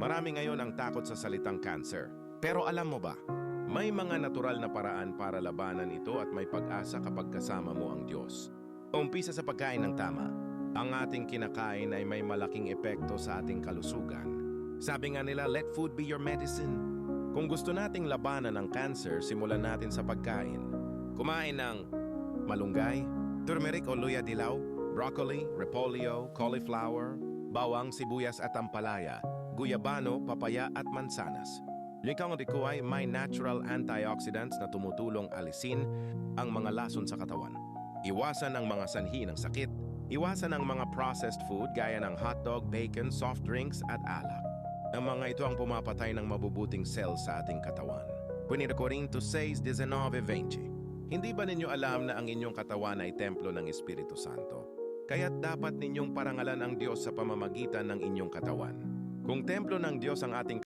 Marami ngayon ang takot sa salitang cancer. Pero alam mo ba, may mga natural na paraan para labanan ito at may pag-asa kapag kasama mo ang Diyos. Umpisa sa pagkain ng tama. Ang ating kinakain ay may malaking epekto sa ating kalusugan. Sabi nga nila, let food be your medicine. Kung gusto nating labanan ang cancer, simulan natin sa pagkain. Kumain ng malunggay, turmeric o luya dilaw, broccoli, repolyo, cauliflower, bawang, sibuyas at ampalaya, guyabano, papaya at mansanas. Likang riko ay may natural antioxidants na tumutulong alisin ang mga lason sa katawan. Iwasan ang mga sanhi ng sakit. Iwasan ang mga processed food gaya ng hotdog, bacon, soft drinks at alak. Ang mga ito ang pumapatay ng mabubuting cells sa ating katawan. Punira Corinto 6.19.20 Hindi ba ninyo alam na ang inyong katawan ay templo ng Espiritu Santo? Kaya't dapat ninyong parangalan ang Diyos sa pamamagitan ng inyong katawan. Kung templo ng Diyos ang ating